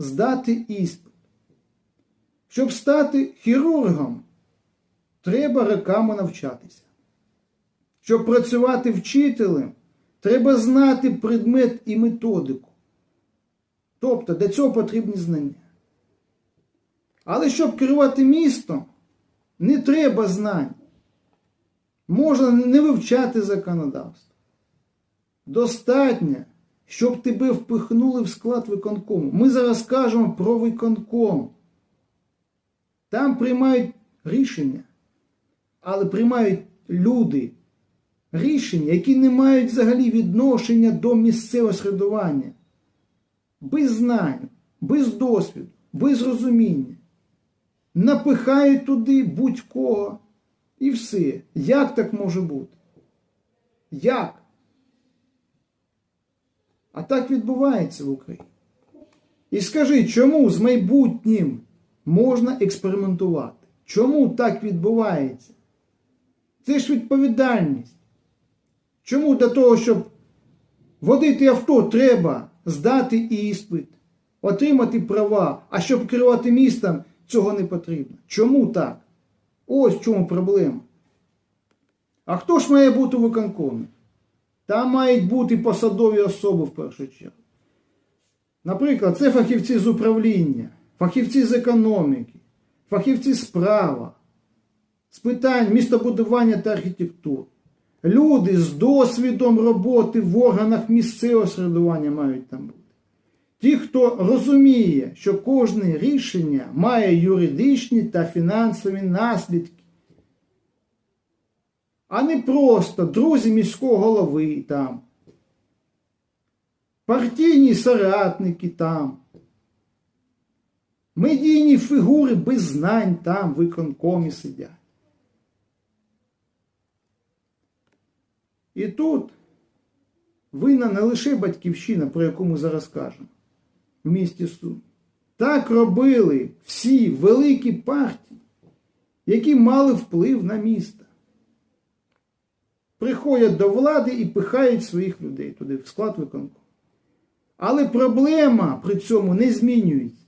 здати іспит. Щоб стати хірургом, треба роками навчатися. Щоб працювати вчителем, треба знати предмет і методику. Тобто для цього потрібні знання. Але щоб керувати містом, не треба знань. Можна не вивчати законодавство. Достатньо, щоб тебе впихнули в склад виконкому. Ми зараз кажемо про виконком. Там приймають рішення, але приймають люди рішення, які не мають взагалі відношення до місцевого середування. Без знань, без досвіду, без розуміння. Напихають туди будь-кого і все. Як так може бути? Як? А так відбувається в Україні. І скажи, чому з майбутнім можна експериментувати? Чому так відбувається? Це ж відповідальність. Чому для того, щоб водити авто, треба здати іспит, отримати права, а щоб керувати містом, цього не потрібно. Чому так? Ось в чому проблема. А хто ж має бути у виконкомі? Там мають бути посадові особи в першу чергу. Наприклад, це фахівці з управління, фахівці з економіки, фахівці з права, з питань містобудування та архітектури. Люди з досвідом роботи в органах місцевого середування мають там бути. Ті, хто розуміє, що кожне рішення має юридичні та фінансові наслідки, а не просто друзі міського голови там, партійні соратники там, медійні фігури без знань там виконкомі сидять. І тут винна не лише батьківщина, про яку ми зараз кажемо, в місті Сум. Так робили всі великі партії, які мали вплив на місто. Приходять до влади і пихають своїх людей туди, в склад виконку. Але проблема при цьому не змінюється.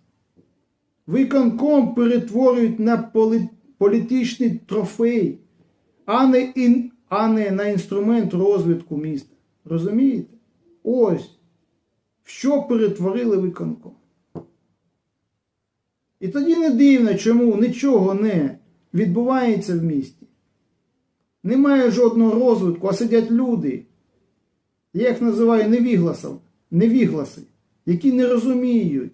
Виконком перетворюють на політичний трофей, а не, ін- а не на інструмент розвитку міста. Розумієте? Ось в що перетворили виконком. І тоді не дивно, чому нічого не відбувається в місті. Немає жодного розвитку, а сидять люди, я їх називаю невігласом, невігласи, які не розуміють,